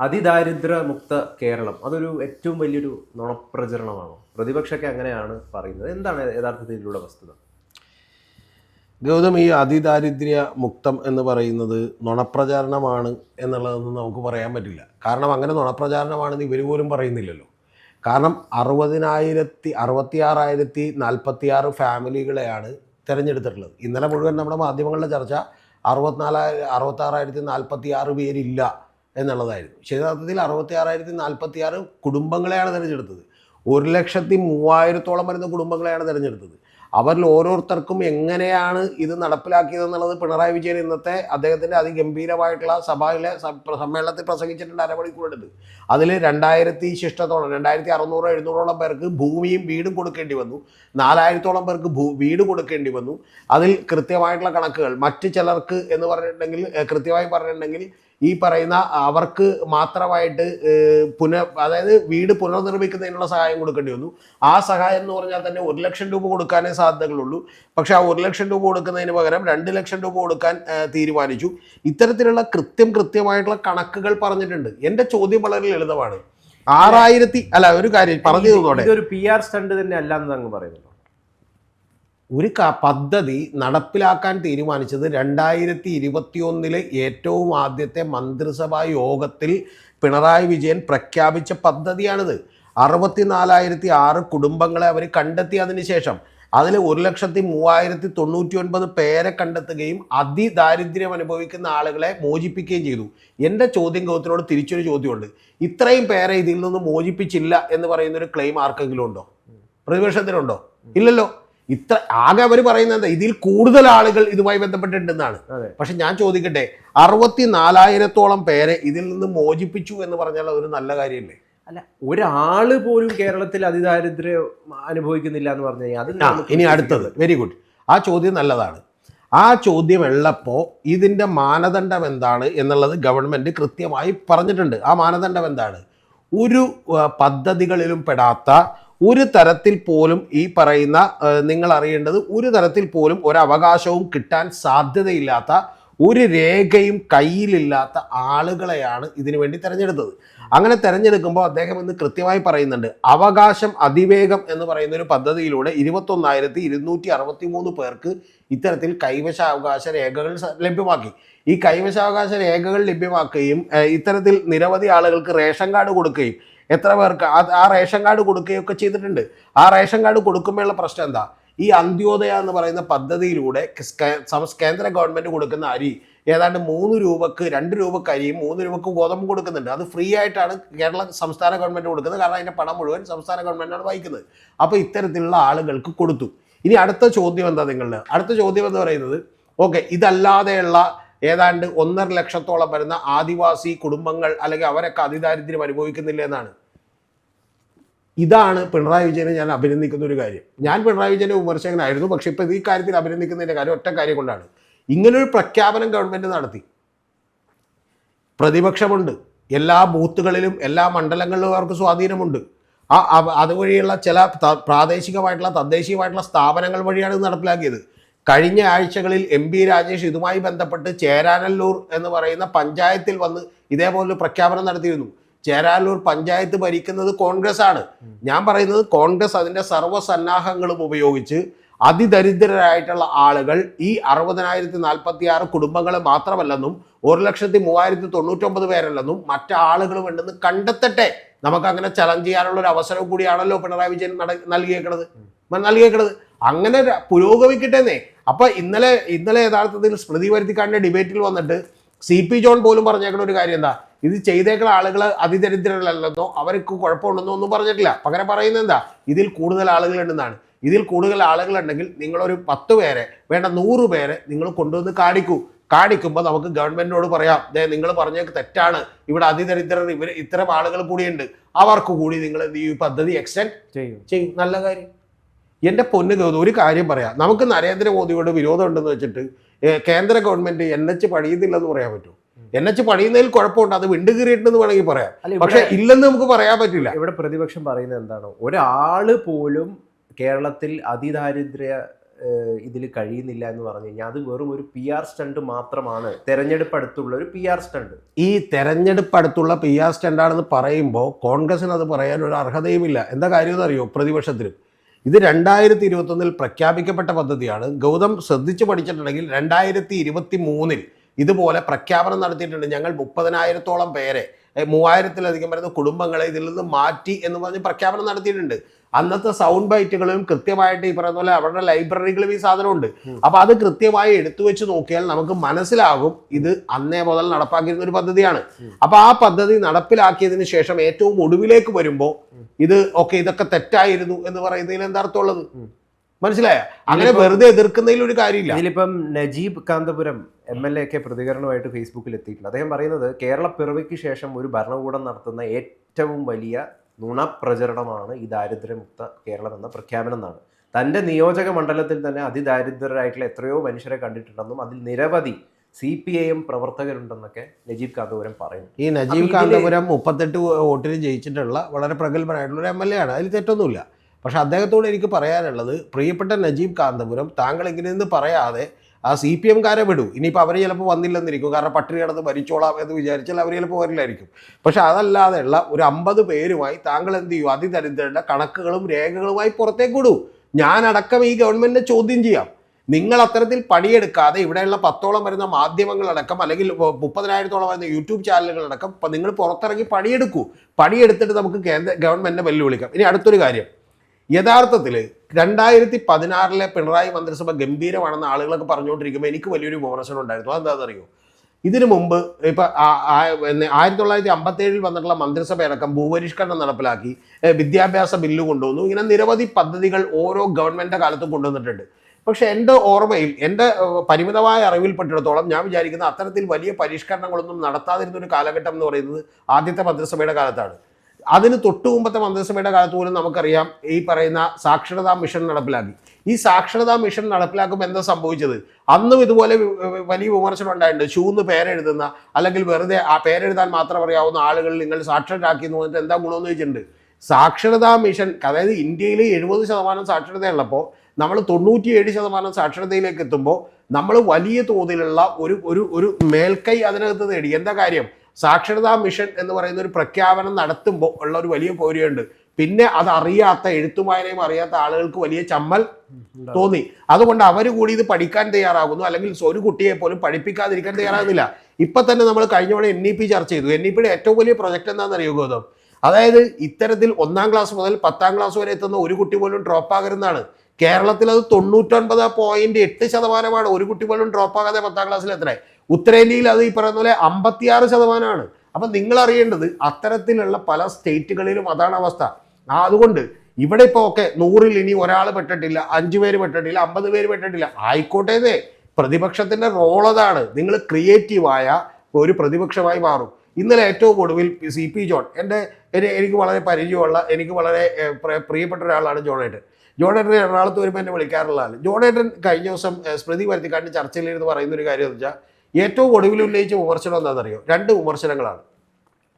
അതിദാരിദ്ര്യ മുക്ത കേരളം. അതൊരു ഏറ്റവും വലിയൊരു നുണപ്രചരണമാണോ? പ്രതിപക്ഷമൊക്കെ അങ്ങനെയാണ് പറയുന്നത്. എന്താണ് യഥാർത്ഥത്തിൽ ഇതിലൂടെ വസ്തുത? ഗൗതം ഈ അതിദാരിദ്ര്യ മുക്തം എന്ന് പറയുന്നത് നുണപ്രചാരണമാണ് എന്നുള്ളതൊന്നും നമുക്ക് പറയാൻ പറ്റില്ല. കാരണം അങ്ങനെ നുണപ്രചാരണമാണെന്ന് ഇവർ പോലും പറയുന്നില്ലല്ലോ. കാരണം അറുപതിനായിരത്തി അറുപത്തിയാറായിരത്തി നാൽപ്പത്തിയാറ് ഫാമിലികളെയാണ് തിരഞ്ഞെടുത്തിട്ടുള്ളത്. ഇന്നലെ മുഴുവൻ നമ്മുടെ മാധ്യമങ്ങളുടെ ചർച്ച അറുപത്തിനാലായിരം അറുപത്താറായിരത്തി നാൽപ്പത്തി ആറ് പേരില്ല. എന്നുള്ളതായിരുന്നു. യഥാർത്ഥത്തിൽ അറുപത്തി ആറായിരത്തി നാൽപ്പത്തി ആറ് കുടുംബങ്ങളെയാണ് തിരഞ്ഞെടുത്തത്. ഒരു ലക്ഷത്തി മൂവായിരത്തോളം വരുന്ന കുടുംബങ്ങളെയാണ് തിരഞ്ഞെടുത്തത്. അവരിൽ ഓരോരുത്തർക്കും എങ്ങനെയാണ് ഇത് നടപ്പിലാക്കിയതെന്നുള്ളത് പിണറായി വിജയൻ ഇന്നത്തെ അദ്ദേഹത്തിന്റെ അതിഗംഭീരമായിട്ടുള്ള സഭയിലെ സമ്മേളനത്തിൽ പ്രസംഗിച്ചിട്ടുണ്ട് അരമണിക്കൂറെടുത്ത്. അതിൽ രണ്ടായിരത്തി ശിഷ്ടത്തോളം രണ്ടായിരത്തി അറുന്നൂറോ എഴുന്നൂറോളം പേർക്ക് ഭൂമിയും വീടും കൊടുക്കേണ്ടി വന്നു. നാലായിരത്തോളം പേർക്ക് ഭൂ വീട് കൊടുക്കേണ്ടി വന്നു. അതിൽ കൃത്യമായിട്ടുള്ള കണക്കുകൾ മറ്റ് ചിലർക്ക് എന്ന് പറഞ്ഞിട്ടുണ്ടെങ്കിൽ കൃത്യമായി പറഞ്ഞിട്ടുണ്ടെങ്കിൽ ഈ പറയുന്ന അവർക്ക് മാത്രമായിട്ട് പുന അതായത് വീട് പുനർനിർമ്മിക്കുന്നതിനുള്ള സഹായം കൊടുക്കേണ്ടി വന്നു. ആ സഹായം എന്ന് പറഞ്ഞാൽ തന്നെ ഒരു ലക്ഷം രൂപ കൊടുക്കാനേ സാധ്യതകളുള്ളൂ. പക്ഷെ ആ ഒരു ലക്ഷം രൂപ കൊടുക്കുന്നതിന് പകരം രണ്ട് ലക്ഷം രൂപ കൊടുക്കാൻ തീരുമാനിച്ചു. ഇത്തരത്തിലുള്ള കൃത്യം കൃത്യമായിട്ടുള്ള കണക്കുകൾ പറഞ്ഞിട്ടുണ്ട്. എന്റെ ചോദ്യം വളരെ ലളിതമാണ്. ആറായിരത്തി അല്ല ഒരു കാര്യം പറഞ്ഞു തന്നോടെ ഒരു പി ആർ സ്റ്റണ്ട് തന്നെ അല്ലാന്ന് അങ്ങ് പറയുന്നുണ്ടോ ഒരു പദ്ധതി നടപ്പിലാക്കാൻ തീരുമാനിച്ചത് രണ്ടായിരത്തി ഇരുപത്തിയൊന്നിലെ ഏറ്റവും ആദ്യത്തെ മന്ത്രിസഭാ യോഗത്തിൽ പിണറായി വിജയൻ പ്രഖ്യാപിച്ച പദ്ധതിയാണിത്. അറുപത്തിനാലായിരത്തി ആറ് കുടുംബങ്ങളെ അവർ കണ്ടെത്തിയതിന് ശേഷം അതിൽ ഒരു ലക്ഷത്തി മൂവായിരത്തി തൊണ്ണൂറ്റി ഒൻപത് പേരെ കണ്ടെത്തുകയും അതിദാരിദ്ര്യം അനുഭവിക്കുന്ന ആളുകളെ മോചിപ്പിക്കുകയും ചെയ്തു. എന്റെ ചോദ്യം ഗൗത്തിനോട് തിരിച്ചൊരു ചോദ്യമുണ്ട്. ഇത്രയും പേരെ ഇതിൽ നിന്ന് മോചിപ്പിച്ചില്ല എന്ന് പറയുന്നൊരു ക്ലെയിം ആർക്കെങ്കിലും ഉണ്ടോ? പ്രതിപക്ഷത്തിനുണ്ടോ? ഇല്ലല്ലോ. ഇത്ര ആകെ അവർ പറയുന്നത് എന്താ? ഇതിൽ കൂടുതൽ ആളുകൾ ഇതുമായി ബന്ധപ്പെട്ടിട്ടുണ്ടെന്നാണ്. പക്ഷെ ഞാൻ ചോദിക്കട്ടെ അറുപത്തി നാലായിരത്തോളം പേരെ ഇതിൽ നിന്ന് മോചിപ്പിച്ചു എന്ന് പറഞ്ഞാൽ അതൊരു നല്ല കാര്യമല്ലേ? അല്ല ഒരാൾ പോലും കേരളത്തിൽ അതിദാരിദ്ര്യം അനുഭവിക്കുന്നില്ല എന്ന് പറഞ്ഞു കഴിഞ്ഞാൽ അത് ഇനി അടുത്തത്. വെരി ഗുഡ് ആ ചോദ്യം നല്ലതാണ്. ആ ചോദ്യം ഉള്ളപ്പോൾ ഇതിന്റെ മാനദണ്ഡം എന്താണ് എന്നുള്ളത് ഗവൺമെന്റ് കൃത്യമായി പറഞ്ഞിട്ടുണ്ട്. ആ മാനദണ്ഡം എന്താണ്? ഒരു പദ്ധതികളിലും പെടാത്ത ഒരു തരത്തിൽ പോലും ഈ പറയുന്ന നിങ്ങൾ അറിയേണ്ടത് ഒരു തരത്തിൽ പോലും ഒരു അവകാശവും കിട്ടാൻ സാധ്യതയില്ലാത്ത ഒരു രേഖയും കയ്യിലില്ലാത്ത ആളുകളെയാണ് ഇതിനു വേണ്ടി തിരഞ്ഞെടുത്തത്. അങ്ങനെ തിരഞ്ഞെടുക്കുമ്പോൾ അദ്ദേഹം ഇന്ന് കൃത്യമായി പറയുന്നുണ്ട് അവകാശം അതിവേഗം എന്ന് പറയുന്ന ഒരു പദ്ധതിയിലൂടെ ഇരുപത്തൊന്നായിരത്തി ഇരുന്നൂറ്റി അറുപത്തി മൂന്ന് പേർക്ക് ഇത്തരത്തിൽ കൈവശാവകാശ രേഖകൾ ലഭ്യമാക്കി. ഈ കൈവശാവകാശ രേഖകൾ ലഭ്യമാക്കുകയും ഇത്തരത്തിൽ നിരവധി ആളുകൾക്ക് റേഷൻ കാർഡ് കൊടുക്കുകയും എത്ര പേർക്ക് ആ- റേഷൻ കാർഡ് കൊടുക്കുകയൊക്കെ ചെയ്തിട്ടുണ്ട്. ആ റേഷൻ കാർഡ് കൊടുക്കുമ്പോഴുള്ള പ്രശ്നം എന്താ? ഈ അന്ത്യോദയ എന്ന് പറയുന്ന പദ്ധതിയിലൂടെ കേന്ദ്ര ഗവൺമെന്റ് കൊടുക്കുന്ന അരി ഏതാണ്ട് മൂന്ന് രൂപക്ക് രണ്ട് രൂപക്ക് അരിയും മൂന്ന് രൂപക്ക് ഗോതമ്പ് കൊടുക്കുന്നുണ്ട്. അത് ഫ്രീ ആയിട്ടാണ് കേരള സംസ്ഥാന ഗവൺമെന്റ് കൊടുക്കുന്നത്. കാരണം അതിന്റെ പണം മുഴുവൻ സംസ്ഥാന ഗവൺമെന്റാണ് വഹിക്കുന്നത് അപ്പോൾ ഇത്തരത്തിലുള്ള ആളുകൾക്ക് കൊടുത്തു. ഇനി അടുത്ത ചോദ്യം എന്താ നിങ്ങളുടെ? അടുത്ത ചോദ്യം എന്ന് പറയുന്നത് ഓക്കെ ഇതല്ലാതെയുള്ള ഏതാണ്ട് ഒന്നര ലക്ഷത്തോളം വരുന്ന ആദിവാസി കുടുംബങ്ങൾ അല്ലെങ്കിൽ അവരൊക്കെ അതിദാരിദ്ര്യം അനുഭവിക്കുന്നില്ല എന്നാണ്. ഇതാണ് പിണറായി വിജയനെ ഞാൻ അഭിനന്ദിക്കുന്ന ഒരു കാര്യം. ഞാൻ പിണറായി വിജയനെ വിമർശകനായിരുന്നു പക്ഷേ ഇപ്പോൾ ഈ കാര്യത്തിൽ അഭിനന്ദിക്കുന്നതിന്റെ കാര്യം ഒറ്റ കാര്യം കൊണ്ടാണ്. ഇങ്ങനൊരു പ്രഖ്യാപനം ഗവൺമെന്റ് നടത്തി. പ്രതിപക്ഷമുണ്ട്. എല്ലാ ബൂത്തുകളിലും എല്ലാ മണ്ഡലങ്ങളിലും അവർക്ക് സ്വാധീനമുണ്ട്. ആ അതുവഴിയുള്ള ചില പ്രാദേശികമായിട്ടുള്ള തദ്ദേശീയമായിട്ടുള്ള സ്ഥാപനങ്ങൾ വഴിയാണ് ഇത് നടപ്പിലാക്കിയത്. കഴിഞ്ഞ ആഴ്ചകളിൽ എം പി രാജേഷ് ഇതുമായി ബന്ധപ്പെട്ട് ചേരാനല്ലൂർ എന്ന് പറയുന്ന പഞ്ചായത്തിൽ വന്ന് ഇതേപോലൊരു പ്രഖ്യാപനം നടത്തിയിരുന്നു. ചേരാനല്ലൂർ പഞ്ചായത്ത് ഭരിക്കുന്നത് കോൺഗ്രസ് ആണ് ഞാൻ പറയുന്നത് കോൺഗ്രസ് അതിന്റെ സർവസന്നാഹങ്ങളും ഉപയോഗിച്ച് അതിദരിദ്രരായിട്ടുള്ള ആളുകൾ ഈ അറുപതിനായിരത്തി നാൽപ്പത്തി ആറ് കുടുംബങ്ങൾ മാത്രമല്ലെന്നും ഒരു ലക്ഷത്തി മൂവായിരത്തി തൊണ്ണൂറ്റൊമ്പത് പേരല്ലെന്നും മറ്റാളുകളും ഉണ്ടെന്ന് കണ്ടെത്തട്ടെ. നമുക്ക് അങ്ങനെ ചലഞ്ച് ചെയ്യാനുള്ള ഒരു അവസരം കൂടിയാണല്ലോ പിണറായി വിജയൻ നൽകിയേക്കണത്. നൽകിയേക്കണത്. അങ്ങനെ പുരോഗമിക്കട്ടെന്നേ. അപ്പൊ ഇന്നലെ ഇന്നലെ യഥാർത്ഥത്തിൽ സ്മൃതി വരുത്തിക്കാടിന്റെ ഡിബേറ്റിൽ വന്നിട്ട് സി പി ജോൺ പോലും പറഞ്ഞേക്കുന്ന ഒരു കാര്യം എന്താ? ഇത് ചെയ്തേക്കുള്ള ആളുകൾ അതിദരിദ്രരല്ലെന്നോ അവർക്ക് കുഴപ്പമുണ്ടെന്നോ ഒന്നും പറഞ്ഞിട്ടില്ല. പകരം പറയുന്നത് എന്താ? ഇതിൽ കൂടുതൽ ആളുകളുണ്ടെന്നാണ്. ഇതിൽ കൂടുതൽ ആളുകളുണ്ടെങ്കിൽ നിങ്ങളൊരു പത്ത് പേരെ വേണ്ട നൂറ് പേരെ നിങ്ങൾ കൊണ്ടുവന്ന് കാണിക്കൂ. കാണിക്കുമ്പോൾ നമുക്ക് ഗവൺമെന്റിനോട് പറയാം ദേ നിങ്ങൾ പറഞ്ഞേക്ക് തെറ്റാണ്. ഇവിടെ അതിദരിദ്രർ ഇവർ ഇത്തരം ആളുകൾ കൂടിയുണ്ട്. അവർക്ക് കൂടി നിങ്ങൾ ഈ പദ്ധതി എക്സ്റ്റെൻഡ് ചെയ്യും. ചെയ്യും. നല്ല കാര്യം. എന്റെ പൊന്ന് ഗൗതം ഒരു കാര്യം പറയാം. നമുക്ക് നരേന്ദ്രമോദിയോട് വിരോധം ഉണ്ടെന്ന് വെച്ചിട്ട് കേന്ദ്ര ഗവൺമെന്റ് എൻ എച്ച് പണിയുന്നില്ലെന്ന് പറയാൻ പറ്റും എൻ എച്ച് പണിയുന്നതിൽ കുഴപ്പമുണ്ട്. അത് വിണ്ടുകീറിയിട്ടുണ്ടെന്ന് വേണമെങ്കിൽ പറയാം. പക്ഷെ ഇല്ലെന്ന് നമുക്ക് പറയാൻ പറ്റില്ല. ഇവിടെ പ്രതിപക്ഷം പറയുന്നത് എന്താണ്? ഒരാൾ പോലും കേരളത്തിൽ അതിദാരിദ്ര്യ ഇതിൽ കഴിയുന്നില്ല എന്ന് പറഞ്ഞു കഴിഞ്ഞാൽ അത് വെറും ഒരു പി ആർ സ്റ്റണ്ട് മാത്രമാണ്. തെരഞ്ഞെടുപ്പ് അടുത്തുള്ള ഒരു പി ആർ സ്റ്റണ്ട് ഈ തെരഞ്ഞെടുപ്പ് അടുത്തുള്ള പി ആർ സ്റ്റണ്ടാണെന്ന് പറയുമ്പോൾ കോൺഗ്രസിന് അത് പറയാൻ ഒരു അർഹതയുമില്ല എന്താ കാര്യം എന്നറിയോ? പ്രതിപക്ഷത്തിനും. ഇത് രണ്ടായിരത്തി ഇരുപത്തൊന്നിൽ പ്രഖ്യാപിക്കപ്പെട്ട പദ്ധതിയാണ്. ഗൗതം ശ്രദ്ധിച്ചു പഠിച്ചിട്ടുണ്ടെങ്കിൽ രണ്ടായിരത്തി ഇരുപത്തി മൂന്നിൽ ഇതുപോലെ പ്രഖ്യാപനം നടത്തിയിട്ടുണ്ട്. ഞങ്ങൾ മുപ്പതിനായിരത്തോളം പേരെ മൂവായിരത്തിലധികം വരുന്ന കുടുംബങ്ങളെ ഇതിൽ നിന്ന് മാറ്റി എന്ന് പറഞ്ഞ് പ്രഖ്യാപനം നടത്തിയിട്ടുണ്ട്. അന്നത്തെ സൗണ്ട് ബൈറ്റുകളും കൃത്യമായിട്ട് ഈ പറയുന്ന പോലെ അവരുടെ ലൈബ്രറികളും ഈ സാധനമുണ്ട്. അപ്പൊ അത് കൃത്യമായി എടുത്തു വെച്ച് നോക്കിയാൽ നമുക്ക് മനസ്സിലാകും ഇത് അന്നേ മുതൽ നടപ്പാക്കിയിരുന്ന ഒരു പദ്ധതിയാണ്. അപ്പൊ ആ പദ്ധതി നടപ്പിലാക്കിയതിന് ശേഷം ഏറ്റവും ഒടുവിലേക്ക് വരുമ്പോൾ ഇത് ഓക്കെ ഇതൊക്കെ തെറ്റായിരുന്നു എന്ന് പറയുന്നതിൽ എന്താ അർത്ഥമുള്ളത്. മനസ്സിലായ? അങ്ങനെ വെറുതെ എതിർക്കുന്നതിൽ ഒരു കാര്യമില്ല. ഇതിലിപ്പം Najeeb Kanthapuram M L A ഒക്കെ പ്രതികരണമായിട്ട് ഫേസ്ബുക്കിൽ എത്തിയിട്ടുണ്ട്. അദ്ദേഹം പറയുന്നത് കേരള പിറവിക്ക് ശേഷം ഒരു ഭരണകൂടം നടത്തുന്ന ഏറ്റവും വലിയ നുണപ്രചരണമാണ് ഈ ദാരിദ്ര്യമുക്ത കേരളം എന്ന പ്രഖ്യാപനം എന്നാണ്. തന്റെ നിയോജക മണ്ഡലത്തിൽ തന്നെ അതിദാരിദ്ര്യരായിട്ടുള്ള എത്രയോ മനുഷ്യരെ കണ്ടിട്ടുണ്ടെന്നും അതിൽ നിരവധി സി പി ഐ എം പ്രവർത്തകരുണ്ടെന്നൊക്കെ നജീബ് കാന്തപുരം പറയുന്നു. ഈ നജീബ് കാന്തപുരം മുപ്പത്തെട്ട് വോട്ടിന് ജയിച്ചിട്ടുള്ള വളരെ പ്രഗത്ഭനായിട്ടുള്ള ഒരു എം എൽ എ ആണ്. അതിൽ തെറ്റൊന്നുമില്ല. പക്ഷെ അദ്ദേഹത്തോട് എനിക്ക് പറയാനുള്ളത് പ്രിയപ്പെട്ട നജീബ് കാന്തപുരം താങ്കൾ ഇങ്ങനെയെന്ന് പറയാതെ ആ സി പി എംകാരെ വിടൂ. ഇനിയിപ്പോൾ അവർ ചിലപ്പോൾ വന്നില്ലെന്നിരിക്കും. കാരണം പട്ടിണി കിടന്ന് മരിച്ചോളാം എന്ന് വിചാരിച്ചാൽ അവർ ചിലപ്പോൾ വരില്ലായിരിക്കും. പക്ഷേ അതല്ലാതെയുള്ള ഒരു അമ്പത് പേരുമായി താങ്കൾ എന്ത് ചെയ്യും? അതിദരിദ്രരുടെ കണക്കുകളും രേഖകളുമായി പുറത്തേക്ക് വിടൂ. ഞാനടക്കം ഈ ഗവൺമെന്റിനെ ചോദ്യം ചെയ്യാം. നിങ്ങൾ അത്തരത്തിൽ പണിയെടുക്കാതെ ഇവിടെയുള്ള പത്തോളം വരുന്ന മാധ്യമങ്ങളടക്കം അല്ലെങ്കിൽ മുപ്പതിനായിരത്തോളം വരുന്ന യൂട്യൂബ് ചാനലുകളടക്കം നിങ്ങൾ പുറത്തിറങ്ങി പണിയെടുക്കൂ. പണിയെടുത്തിട്ട് നമുക്ക് കേന്ദ്ര ഗവൺമെന്റിനെ വെല്ലുവിളിക്കാം. ഇനി അടുത്തൊരു കാര്യം. യഥാർത്ഥത്തിൽ രണ്ടായിരത്തി പതിനാറിലെ പിണറായി മന്ത്രിസഭ ഗംഭീരമാണെന്ന് ആളുകളൊക്കെ പറഞ്ഞുകൊണ്ടിരിക്കുമ്പോൾ എനിക്ക് വലിയൊരു വിമർശനം ഉണ്ടായിരുന്നു. അതെന്താണെന്നറിയോ? ഇതിനു മുമ്പ് ഇപ്പൊ ആയിരത്തി തൊള്ളായിരത്തി അമ്പത്തേഴിൽ വന്നിട്ടുള്ള മന്ത്രിസഭ അടക്കം ഭൂപരിഷ്കരണം നടപ്പിലാക്കി വിദ്യാഭ്യാസ ബില്ല് കൊണ്ടുവന്നു. ഇങ്ങനെ നിരവധി പദ്ധതികൾ ഓരോ ഗവൺമെന്റ് കാലത്തും കൊണ്ടുവന്നിട്ടുണ്ട്. പക്ഷെ എന്റെ ഓർമ്മയിൽ എന്റെ പരിമിതമായ അറിവിൽപ്പെട്ടിടത്തോളം ഞാൻ വിചാരിക്കുന്ന അത്തരത്തിൽ വലിയ പരിഷ്കരണങ്ങളൊന്നും നടത്താതിരുന്ന ഒരു കാലഘട്ടം എന്ന് പറയുന്നത് ആദ്യത്തെ മന്ത്രിസഭയുടെ കാലത്താണ്. അതിന് തൊട്ടു മുമ്പത്തെ മന്ത്രിസഭയുടെ കാലത്ത് പോലും നമുക്കറിയാം ഈ പറയുന്ന സാക്ഷരതാ മിഷൻ നടപ്പിലാക്കി. ഈ സാക്ഷരതാ മിഷൻ നടപ്പിലാക്കുമ്പോൾ എന്താ സംഭവിച്ചത്? അന്നും ഇതുപോലെ വലിയ വിമർശനം ഉണ്ടായിട്ടുണ്ട് ഷൂന്ന് പേരെഴുതുന്ന അല്ലെങ്കിൽ വെറുതെ ആ പേരെഴുതാൻ മാത്രം അറിയാവുന്ന ആളുകൾ നിങ്ങൾ സാക്ഷരരാക്കി എന്ന് പറഞ്ഞിട്ട് എന്താ ഗുണമെന്ന് ചോദിച്ചിട്ടുണ്ട്? സാക്ഷരതാ മിഷൻ അതായത് ഇന്ത്യയിൽ എഴുപത് ശതമാനം സാക്ഷരതയുള്ളപ്പോൾ നമ്മൾ തൊണ്ണൂറ്റിയേഴ് ശതമാനം സാക്ഷരതയിലേക്ക് എത്തുമ്പോൾ നമ്മൾ വലിയ തോതിലുള്ള ഒരു ഒരു ഒരു മേൽക്കൈ അതിനകത്ത് നേടി എന്താ കാര്യം? സാക്ഷരതാ മിഷൻ എന്ന് പറയുന്ന ഒരു പ്രഖ്യാപനം നടത്തുമ്പോൾ ഉള്ള ഒരു വലിയ പോരുകയുണ്ട്. പിന്നെ അത് അറിയാത്ത എഴുത്തുമായനെയും അറിയാത്ത ആളുകൾക്ക് വലിയ ചമ്മൽ തോന്നി. അതുകൊണ്ട് അവർ കൂടി ഇത് പഠിക്കാൻ തയ്യാറാകുന്നു. അല്ലെങ്കിൽ ഒരു കുട്ടിയെ പോലും പഠിപ്പിക്കാതിരിക്കാൻ തയ്യാറാകുന്നില്ല. ഇപ്പൊ തന്നെ നമ്മൾ കഴിഞ്ഞ തവണ എൻ ഇ പി ചർച്ച ചെയ്തു. എൻ ഇ പിയുടെ ഏറ്റവും വലിയ പ്രൊജക്ട് എന്താണെന്ന് അറിയുക ഗൗതം? അതായത് ഇത്തരത്തിൽ ഒന്നാം ക്ലാസ് മുതൽ പത്താം ക്ലാസ് വരെ എത്തുന്ന ഒരു കുട്ടി പോലും ഡ്രോപ്പ് ആകരുന്നതാണ് കേരളത്തിൽ അത് തൊണ്ണൂറ്റൊൻപത് പോയിന്റ് എട്ട് ശതമാനമാണ് ഒരു കുട്ടി പോലും ഡ്രോപ്പ് ആകാതെ പത്താം ക്ലാസ്സിൽ എത്ര ഉത്തരേന്ത്യയിൽ അത് ഈ പറയുന്ന പോലെ അമ്പത്തിയാറ് ശതമാനമാണ്. അപ്പം നിങ്ങൾ അറിയേണ്ടത് അത്തരത്തിലുള്ള പല സ്റ്റേറ്റുകളിലും അതാണ് അവസ്ഥ. അതുകൊണ്ട് ഇവിടെ ഇപ്പോൾ ഒക്കെ നൂറിൽ ഇനി ഒരാൾ പെട്ടിട്ടില്ല അഞ്ച് പേര് പെട്ടിട്ടില്ല അമ്പത് പേര് പെട്ടിട്ടില്ല. ആയിക്കോട്ടേന്നേ പ്രതിപക്ഷത്തിന്റെ റോൾ അതാണ്. നിങ്ങൾ ക്രിയേറ്റീവായ ഒരു പ്രതിപക്ഷമായി മാറും. ഇന്നലെ ഏറ്റവും ഒടുവിൽ സി പി ജോൺ എന്റെ എനിക്ക് വളരെ പരിചയമുള്ള എനിക്ക് വളരെ പ്രിയപ്പെട്ട ഒരാളാണ് ജോണേട്ടൻ. ജോണേട്ടൻ എറണാകുളത്ത് വരുമ്പോൾ എന്നെ വിളിക്കാറുള്ള ആൾ ജോണേട്ടൻ കഴിഞ്ഞ ദിവസം സ്മൃതി വരുത്തിക്കാണ്ട് ചർച്ചയിലിരുന്ന് പറയുന്ന ഒരു കാര്യം എന്ന് വെച്ചാൽ ഏറ്റവും ഒടുവിൽ ഉന്നയിച്ച വിമർശനം എന്താണെന്നറിയോ? രണ്ട് വിമർശനങ്ങളാണ്.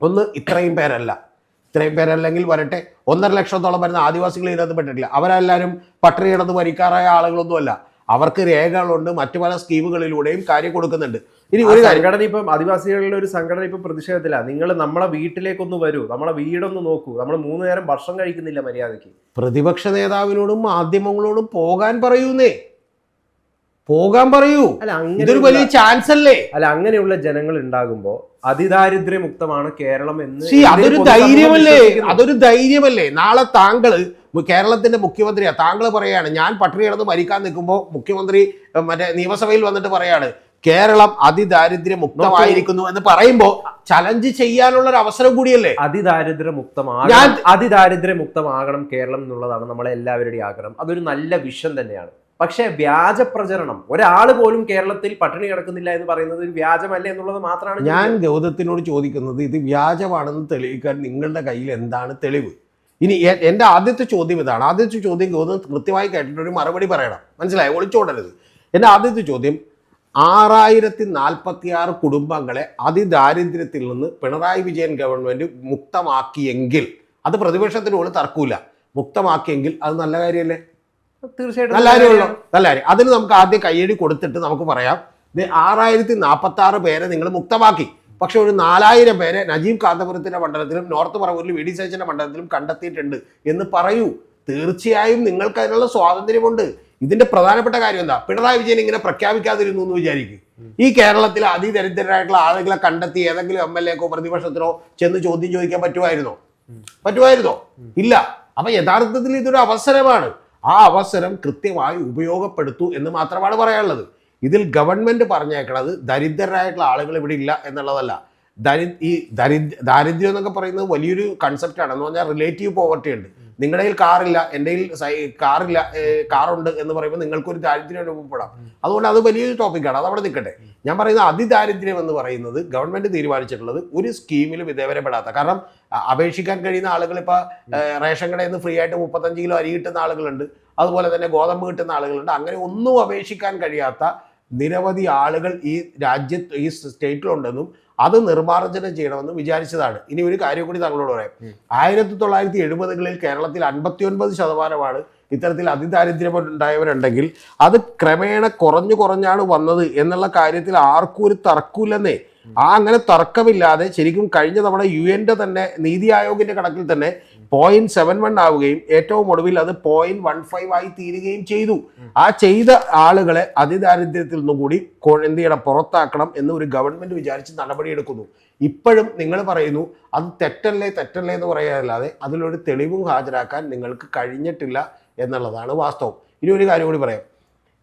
ഒന്ന് ഇത്രയും പേരല്ല. ഇത്രയും പേരല്ലെങ്കിൽ വരട്ടെ. ഒന്നര ലക്ഷത്തോളം വരുന്ന ആദിവാസികൾ ഇതിനകത്ത് പെട്ടിട്ടില്ല. അവരെല്ലാവരും പട്ടിണി കിടന്ന് ഭരിക്കാറായ ആളുകളൊന്നുമല്ല. അവർക്ക് രേഖകളുണ്ട് മറ്റു പല സ്കീമുകളിലൂടെയും കാര്യം കൊടുക്കുന്നുണ്ട്. ഇനി ഒരു ഒരു സംഘടന ഇപ്പം ആദിവാസികളുടെ ഒരു സംഘടന ഇപ്പം പ്രതിഷേധത്തില്ല നിങ്ങൾ നമ്മളെ വീട്ടിലേക്കൊന്ന് വരൂ. നമ്മളെ വീടൊന്ന് നോക്കൂ. നമ്മൾ മൂന്ന് നേരം ഭക്ഷണം കഴിക്കുന്നില്ല മര്യാദയ്ക്ക്. പ്രതിപക്ഷ നേതാവിനോടും മാധ്യമങ്ങളോടും പോകാൻ പറയൂന്നേ. പോകാൻ പറയൂ. അല്ല ഇതൊരു വലിയ ചാൻസ് അല്ലേ? അല്ല അങ്ങനെയുള്ള ജനങ്ങൾ ഉണ്ടാകുമ്പോ അതിദാരിദ്ര്യമുക്തമാണ് കേരളം എന്ന് അതൊരു ധൈര്യമല്ലേ? അതൊരു ധൈര്യമല്ലേ? നാളെ താങ്കൾ കേരളത്തിന്റെ മുഖ്യമന്ത്രിയാ. താങ്കൾ പറയാണ് ഞാൻ പട്ടിണി കിടന്ന് മരിക്കാൻ നിൽക്കുമ്പോൾ മുഖ്യമന്ത്രി മറ്റേ നിയമസഭയിൽ വന്നിട്ട് പറയാണ് കേരളം അതിദാരിദ്ര്യമുക്തമായിരിക്കുന്നു എന്ന് പറയുമ്പോ ചലഞ്ച് ചെയ്യാനുള്ള ഒരു അവസരം കൂടിയല്ലേ? അതിദാരിദ്ര്യമുക്തമാകണം. അതിദാരിദ്ര്യമുക്തമാകണം കേരളം എന്നുള്ളതാണ് നമ്മളെ എല്ലാവരുടെയും ആഗ്രഹം. അതൊരു നല്ല വിഷൻ തന്നെയാണ്. പക്ഷേ വ്യാജ പ്രചരണം. ഒരാൾ പോലും കേരളത്തിൽ പട്ടിണി കിടക്കുന്നില്ല എന്ന് പറയുന്നത് ഒരു വ്യാജമല്ല എന്നുള്ളത് മാത്രമാണ് ഞാൻ ഗൗതത്തിനോട് ചോദിക്കുന്നത് ഇത് വ്യാജമാണെന്ന് തെളിയിക്കാൻ നിങ്ങളുടെ കയ്യിൽ എന്താണ് തെളിവ്? ഇനി എന്റെ ആദ്യത്തെ ചോദ്യം ഇതാണ്. ആദ്യത്തെ ചോദ്യം ഗൗതം കൃത്യമായി കേട്ടിട്ടൊരു മറുപടി പറയണം. മനസ്സിലായി? ഒളിച്ചോടരുത്. എന്റെ ആദ്യത്തെ ചോദ്യം ആറായിരത്തി നാൽപ്പത്തി ആറ് കുടുംബങ്ങളെ അതിദാരിദ്ര്യത്തിൽ നിന്ന് പിണറായി വിജയൻ ഗവൺമെന്റ് മുക്തമാക്കിയെങ്കിൽ അത് പ്രതിപക്ഷത്തിനോട് തർക്കൂല മുക്തമാക്കിയെങ്കിൽ അത് നല്ല കാര്യമല്ലേ? തീർച്ചയായിട്ടും നല്ല കാര്യമുള്ളൂ നല്ല കാര്യം. അതിന് നമുക്ക് ആദ്യം കയ്യടി കൊടുത്തിട്ട് നമുക്ക് പറയാം. ആറായിരത്തി നാൽപ്പത്തി ആറ് പേരെ നിങ്ങൾ മുക്തമാക്കി. പക്ഷെ ഒരു നാലായിരം പേരെ നജീബ് കാന്തപുരത്തിന്റെ മണ്ഡലത്തിലും നോർത്ത് പറവൂരിലും വി ഡി സേച്ചന്റെ മണ്ഡലത്തിലും കണ്ടെത്തിയിട്ടുണ്ട് എന്ന് പറയൂ. തീർച്ചയായും നിങ്ങൾക്ക് അതിനുള്ള സ്വാതന്ത്ര്യമുണ്ട്. ഇതിന്റെ പ്രധാനപ്പെട്ട കാര്യം എന്താ? പിണറായി വിജയൻ ഇങ്ങനെ പ്രഖ്യാപിക്കാതിരുന്നു എന്ന് വിചാരിക്കും. ഈ കേരളത്തിലെ അതിദരിദ്രരായിട്ടുള്ള ആളുകളെ കണ്ടെത്തി ഏതെങ്കിലും എം എൽ എക്കോ പ്രതിപക്ഷത്തിനോ ചെന്ന് ചോദ്യം ചോദിക്കാൻ പറ്റുമായിരുന്നോ? പറ്റുമായിരുന്നോ? ഇല്ല. അപ്പൊ യഥാർത്ഥത്തിൽ ഇതൊരു അവസരമാണ്. ആ അവസരം കൃത്യമായി ഉപയോഗപ്പെടുത്തൂ എന്ന് മാത്രമാണ് പറയാനുള്ളത്. ഇതിൽ ഗവൺമെന്റ് പറഞ്ഞേക്കണത് ദരിദ്രരായിട്ടുള്ള ആളുകൾ ഇവിടെ ഇല്ല എന്നുള്ളതല്ല. ദരി ഈ ദരിദ്ര ദാരിദ്ര്യം എന്നൊക്കെ പറയുന്നത് വലിയൊരു കൺസെപ്റ്റാണ് എന്ന് പറഞ്ഞാൽ റിലേറ്റീവ് പോവർട്ടി ഉണ്ട്. നിങ്ങളുടെ കയ്യിൽ കാറില്ല എന്റെ കയ്യിൽ സൈ- കാറില്ല കാറുണ്ട് എന്ന് പറയുമ്പോൾ നിങ്ങൾക്കൊരു ദാരിദ്ര്യം അനുഭവപ്പെടാം. അതുകൊണ്ട് അത് വലിയൊരു ടോപ്പിക്കാണ് അത് അവിടെ നിൽക്കട്ടെ. ഞാൻ പറയുന്ന അതിദാരിദ്ര്യം എന്ന് പറയുന്നത് ഗവൺമെന്റ് തീരുമാനിച്ചിട്ടുള്ളത് ഒരു സ്കീമിൽ ഇതേവരെ പെടാത്ത. കാരണം അപേക്ഷിക്കാൻ കഴിയുന്ന ആളുകൾ ഇപ്പോൾ റേഷൻ കടയിൽ നിന്ന് ഫ്രീ ആയിട്ട് മുപ്പത്തഞ്ച് കിലോ അരി കിട്ടുന്ന ആളുകളുണ്ട്. അതുപോലെ തന്നെ ഗോതമ്പ് കിട്ടുന്ന ആളുകളുണ്ട്. അങ്ങനെ ഒന്നും അപേക്ഷിക്കാൻ കഴിയാത്ത നിരവധി ആളുകൾ ഈ രാജ്യത്ത് ഈ സ്റ്റേറ്റിലുണ്ടെന്നും അത് നിർമ്മാർജനം ചെയ്യണമെന്ന് വിചാരിച്ചതാണ്. ഇനി ഒരു കാര്യം കൂടി താങ്കളോട് പറയാം. ആയിരത്തി തൊള്ളായിരത്തി എഴുപതുകളിൽ കേരളത്തിൽ അൻപത്തി ഒൻപത് ശതമാനമാണ് ഇത്തരത്തിൽ അതിദാരിദ്ര്യം ഉണ്ടായവരുണ്ടെങ്കിൽ അത് ക്രമേണ കുറഞ്ഞു കുറഞ്ഞാണ് വന്നത് എന്നുള്ള കാര്യത്തിൽ ആർക്കും ഒരു തർക്കമില്ലെന്നേ. ആ അങ്ങനെ തർക്കമില്ലാതെ ശരിക്കും കഴിഞ്ഞ തവണ യു എന്റെ തന്നെ നീതി ആയോഗിന്റെ കണക്കിൽ തന്നെ പോയിന്റ് സെവൻ വൺ ആവുകയും ഏറ്റവും ഒടുവിൽ അത് പോയിന്റ് വൺ ഫൈവ് ആയി തീരുകയും ചെയ്തു. ആ ചെയ്ത ആളുകളെ അതിദാരിദ്ര്യത്തിൽ നിന്നും കൂടി കോഴന്തിയുടെ എന്ത് ചെയ്യണം? പുറത്താക്കണം എന്ന് ഒരു ഗവൺമെന്റ് വിചാരിച്ച് നടപടിയെടുക്കുന്നു. ഇപ്പോഴും നിങ്ങൾ പറയുന്നു അത് തെറ്റല്ലേ തെറ്റല്ലേ എന്ന് പറയാനല്ലാതെ അതിലൊരു തെളിവും ഹാജരാക്കാൻ നിങ്ങൾക്ക് കഴിഞ്ഞിട്ടില്ല എന്നുള്ളതാണ് വാസ്തവം. ഇനി ഒരു കാര്യം കൂടി പറയാം.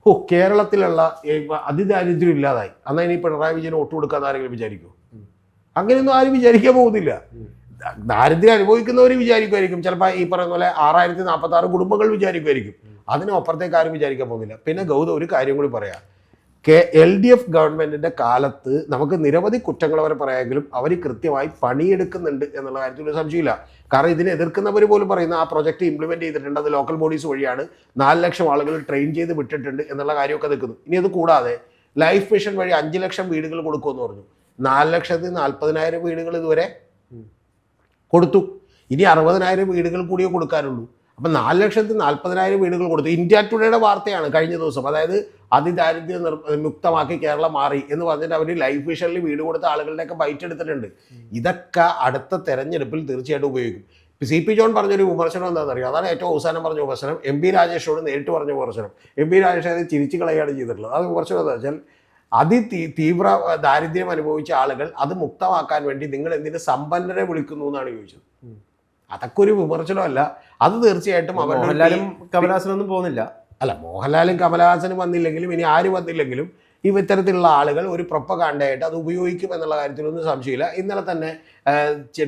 ഓ കേരളത്തിലുള്ള അതിദാരിദ്ര്യം ഇല്ലാതായി. അന്നാ ഇനി പിണറായി വിജയന് വോട്ട് കൊടുക്കാന്ന് ആരെങ്കിലും വിചാരിക്കുമോ അങ്ങനെയൊന്നും ആരും വിചാരിക്കാൻ പോകുന്നില്ല. ദാരിദ്ര്യം അനുഭവിക്കുന്നവർ വിചാരിക്കുമായിരിക്കും ചിലപ്പോൾ ഈ പറയുന്ന പോലെ ആറായിരത്തി നാൽപ്പത്തി ആറ് കുടുംബങ്ങൾ വിചാരിക്കുമായിരിക്കും അതിനപ്പുറത്തേക്ക് ആരും വിചാരിക്കാൻ പോകുന്നില്ല. പിന്നെ ഗൗതം ഒരു കാര്യം കൂടി പറയാം. കെ എൽ ഡി എഫ് ഗവൺമെന്റിന്റെ കാലത്ത് നമുക്ക് നിരവധി കുറ്റങ്ങൾ അവരെ പറയാമെങ്കിലും അവർ കൃത്യമായി പണിയെടുക്കുന്നുണ്ട് എന്നുള്ള കാര്യത്തിൽ ഒരു സംശയമില്ല. കാരണം ഇതിനെ എതിർക്കുന്നവർ പോലും പറയുന്ന ആ പ്രൊജക്ട് ഇംപ്ലിമെന്റ് ചെയ്തിട്ടുണ്ട്. അത് ലോക്കൽ ബോഡീസ് വഴിയാണ്. നാല് ലക്ഷം ആളുകൾ ട്രെയിൻ ചെയ്ത് വിട്ടിട്ടുണ്ട് എന്നുള്ള കാര്യമൊക്കെ നിൽക്കുന്നു. ഇനി അത് കൂടാതെ ലൈഫ് മിഷൻ വഴി അഞ്ച് ലക്ഷം വീടുകൾ കൊടുക്കുമെന്ന് പറഞ്ഞു. നാല് ലക്ഷത്തി നാൽപ്പതിനായിരം വീടുകൾ ഇതുവരെ കൊടുത്തു. ഇനി അറുപതിനായിരം വീടുകൾ കൂടിയേ കൊടുക്കാനുള്ളൂ. അപ്പം നാല് ലക്ഷത്തി നാൽപ്പതിനായിരം വീടുകൾ കൊടുത്തു. ഇന്ത്യ ടുഡേയുടെ വാർത്തയാണ് കഴിഞ്ഞ ദിവസം. അതായത് അതിദാരിദ്ര്യ നിർ മുക്തമാക്കി കേരളം മാറി എന്ന് പറഞ്ഞിട്ട് അവർ ലൈഫ് മിഷനിൽ വീട് കൊടുത്ത ആളുകളുടെയൊക്കെ ബൈറ്റ് എടുത്തിട്ടുണ്ട്. ഇതൊക്കെ അടുത്ത തെരഞ്ഞെടുപ്പിൽ തീർച്ചയായിട്ടും ഉപയോഗിക്കും. സി പി ജോൺ പറഞ്ഞൊരു വിമർശനം എന്താണെന്ന് അറിയാം അതാണ് ഏറ്റവും അവസാനം പറഞ്ഞ വിമർശനം. എം പി രാജേഷോട് നേരിട്ട് പറഞ്ഞ വിമർശനം. എം പി രാജേഷ് അത് ചിരിച്ചു കളയാണ് ചെയ്തിട്ടുള്ളത്. അത് വിമർശനം എന്താ വെച്ചാൽ അതി തീ- തീവ്ര ദാരിദ്ര്യം അനുഭവിച്ച ആളുകൾ അത് മുക്തമാക്കാൻ വേണ്ടി നിങ്ങൾ എന്തിന് സമ്പന്നരെ വിളിക്കുന്നു എന്നാണ് ചോദിച്ചത്. അതൊക്കെ ഒരു വിമർശനമല്ല. അത് തീർച്ചയായിട്ടും അവരുടെ കമലഹാസനൊന്നും പോകുന്നില്ല. അല്ല മോഹൻലാലും കമലഹാസനും വന്നില്ലെങ്കിലും ഇനി ആര് വന്നില്ലെങ്കിലും ഈ ഇത്തരത്തിലുള്ള ആളുകൾ ഒരു പ്രൊപ്പകാണ്ടയായിട്ട് അത് ഉപയോഗിക്കും എന്നുള്ള കാര്യത്തിലൊന്നും സംശയമില്ല. ഇന്നലെ തന്നെ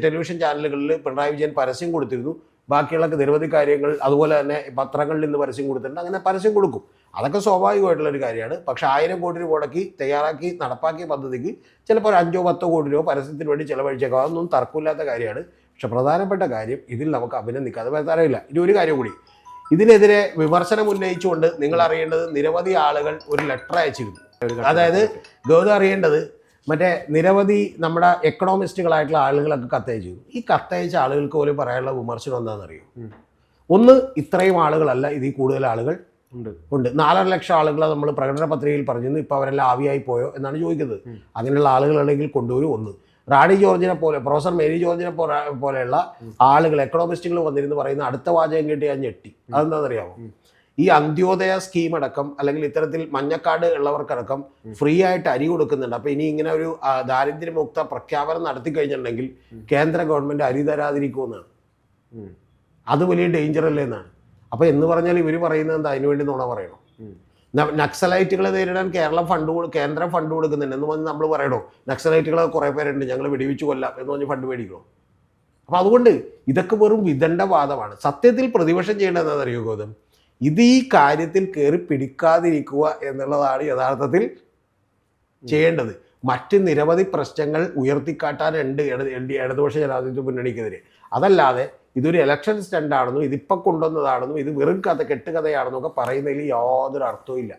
ടെലിവിഷൻ ചാനലുകളിൽ പിണറായി വിജയൻ പരസ്യം കൊടുത്തിരുന്നു. ബാക്കിയുള്ള നിരവധി കാര്യങ്ങൾ അതുപോലെ തന്നെ പത്രങ്ങളിൽ നിന്ന് പരസ്യം കൊടുത്തിട്ടുണ്ട്. അങ്ങനെ പരസ്യം കൊടുക്കും. അതൊക്കെ സ്വാഭാവികമായിട്ടുള്ള ഒരു കാര്യമാണ്. പക്ഷെ ആയിരം കോടി രൂപ മുടക്കി തയ്യാറാക്കി നടപ്പാക്കിയ പദ്ധതിക്ക് ചിലപ്പോൾ ഒരു അഞ്ചോ പത്തോ കോടി രൂപ പരസ്യത്തിന് വേണ്ടി ചിലവഴിച്ചേക്കാം. അതൊന്നും തർക്കമില്ലാത്ത കാര്യമാണ്. പക്ഷെ പ്രധാനപ്പെട്ട കാര്യം ഇതിൽ നമുക്ക് അഭിനന്ദിക്കാതെ തരമില്ല ഇനി ഒരു കാര്യം കൂടി. ഇതിനെതിരെ വിമർശനം ഉന്നയിച്ചുകൊണ്ട് നിങ്ങൾ അറിയേണ്ടത് നിരവധി ആളുകൾ ഒരു ലെറ്റർ അയച്ചിരുന്നു. അതായത് ഗൗതം അറിയേണ്ടത് മറ്റേ നിരവധി നമ്മുടെ എക്കണോമിസ്റ്റുകളായിട്ടുള്ള ആളുകളൊക്കെ കത്തയച്ചു. ഈ കത്തയച്ച ആളുകൾക്ക് പോലും പറയാനുള്ള വിമർശനം എന്താണെന്നറിയോ. ഒന്ന് ഇത്രയും ആളുകളല്ല ഇതിൽ കൂടുതൽ ആളുകൾ ഉണ്ട്. ഉണ്ട്. നാലര ലക്ഷം ആളുകളെ നമ്മൾ പ്രകടന പത്രികയിൽ പറഞ്ഞിരുന്നു ഇപ്പോൾ അവരെല്ലാം ആവിയായി പോയോ എന്നാണ് ചോദിക്കുന്നത്. അങ്ങനെയുള്ള ആളുകളുണ്ടെങ്കിൽ കൊണ്ടുവരും ഒന്ന്. റാണി ജോർജിനെ പോലെ പ്രൊഫസർ മേരി ജോർജിനെ പോലെ പോലെയുള്ള ആളുകൾ എക്കണോമിസ്റ്റുകൾ വന്നിരുന്നു പറയുന്ന അടുത്ത വാചകം കേട്ട് ഞാൻ ഞെട്ടി അതെന്താണെന്നറിയാമോ. ഈ അന്ത്യോദയ സ്കീം അടക്കം അല്ലെങ്കിൽ ഇത്തരത്തിൽ മഞ്ഞക്കാട് ഉള്ളവർക്കടക്കം ഫ്രീ ആയിട്ട് അരി കൊടുക്കുന്നുണ്ട്. അപ്പൊ ഇനി ഇങ്ങനെ ഒരു ദാരിദ്ര്യമുക്ത പ്രഖ്യാപനം നടത്തി കഴിഞ്ഞിട്ടുണ്ടെങ്കിൽ കേന്ദ്ര ഗവൺമെന്റ് അരി തരാതിരിക്കുമെന്നാണ് അത് വലിയ ഡേഞ്ചർ അല്ലേ എന്നാണ്. അപ്പൊ എന്ന് പറഞ്ഞാൽ ഇവർ പറയുന്നത് എന്താ? അതിനുവേണ്ടി നുണ പറയണോ. നക്സലൈറ്റുകളെ നേരിടാൻ കേരളം ഫണ്ട് കേന്ദ്രം ഫണ്ട് കൊടുക്കുന്നുണ്ട്. എന്ന് പറഞ്ഞ് നമ്മൾ പറയണോ? നക്സലൈറ്റുകളെ കുറെ പേരുണ്ട് ഞങ്ങൾ വെടിവെച്ച് കൊല്ലാം എന്ന് പറഞ്ഞ് ഫണ്ട് മേടിക്കണോ? അപ്പൊ അതുകൊണ്ട് ഇതൊക്കെ വെറും വിദണ്ഡവാദമാണ്. സത്യത്തിൽ പ്രതിപക്ഷം ചെയ്യേണ്ടത് ഗോതം ഗൗതം? ഇത് ഈ കാര്യത്തിൽ കയറി പിടിക്കാതിരിക്കുക എന്നുള്ളതാണ് യഥാർത്ഥത്തിൽ ചെയ്യേണ്ടത്. മറ്റ് നിരവധി പ്രശ്നങ്ങൾ ഉയർത്തിക്കാട്ടാനുണ്ട് ഇടതുപക്ഷ ജനാധിപത്യ മുന്നണിക്കെതിരെ. അതല്ലാതെ ഇതൊരു ഇലക്ഷൻ സ്റ്റണ്ടാണെന്നും ഇതിപ്പോൾ കൊണ്ടുവന്നതാണെന്നും ഇത് വെറും കഥ കെട്ടുകഥയാണെന്നും ഒക്കെ പറയുന്നതിൽ യാതൊരു അർത്ഥവും ഇല്ല